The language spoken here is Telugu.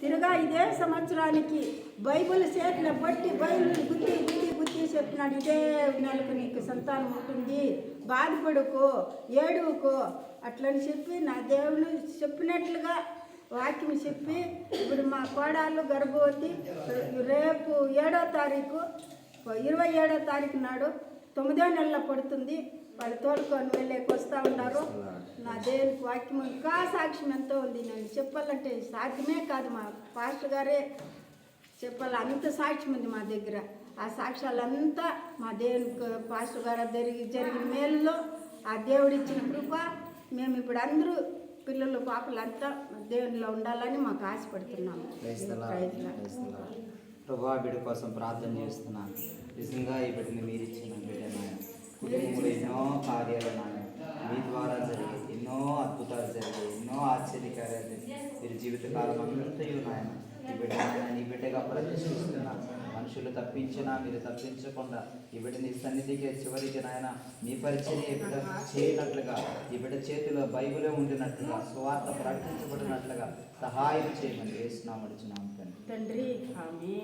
తిరగా ఇదే సంవత్సరానికి బైబిల్ చేతిలో బట్టి బైబిల్ బుద్ధి బుద్ధి బుద్ధి చెప్పినాడు ఇదే నెలకు నీకు సంతానం ఉంటుంది. బాధపడుకో ఏడుకో అట్లని చెప్పి నా దేవుడు చెప్పినట్లుగా వాక్యం చెప్పి ఇప్పుడు మా కోడాలు గర్భవతి రేపు ఏడో తారీఖు ఇరవై ఏడో తారీఖు నాడు తొమ్మిదో నెలలో పడుతుంది. వాళ్ళు తోలుకొని వెళ్ళేకి వస్తూ ఉన్నారు. నా దేవునికి వాక్యం ఇంకా సాక్ష్యం ఎంతో ఉంది. నేను చెప్పాలంటే సాధ్యమే కాదు మా పాస్టర్ గారే చెప్పాలి. అంత సాక్ష్యం ఉంది మా దగ్గర. ఆ సాక్ష్యాలంతా మా దేవునికి పాస్టర్ గారు జరిగి జరిగిన మేలులో ఆ దేవుడు ఇచ్చిన కృప. మేము ఇప్పుడు అందరూ పిల్లలు పాపలంతా దేవునిలో ఉండాలని మాకు ఆశపడుతున్నాము. ప్రభా బిడ్డ కోసం ప్రార్థన చేస్తున్నాను. నిజంగా ఈ బిడ్డని మీరు ఇచ్చిన బిడ్డ నాయన కుటుంబంలో ఎన్నో కార్యాలు నాయన మీ ద్వారా జరిగాయి ఎన్నో అద్భుతాలు జరిగాయి ఎన్నో ఆశ్చర్యకార్యాలు జరిగాయి. మీరు జీవితకాలం అంతయు నాయన ఈ బిడ్డ నీ బిడ్డగా ప్రదర్శిస్తున్నాను మనుషులు తప్పించినా మీరు తప్పించకుండా ఈ బిడ్డ నీ సన్నిధికి చివరికి నాయన మీ పరిచయం ఈ బిడ్డ చేయనట్లుగా ఈ బిడ్డ చేతిలో బైబిలే ఉండినట్లుగా స్వార్థ ప్రకటించబడినట్లుగా సహాయం చేయమని వేస్తున్నాం అడుచున్నాం తండ్రి తండ్రి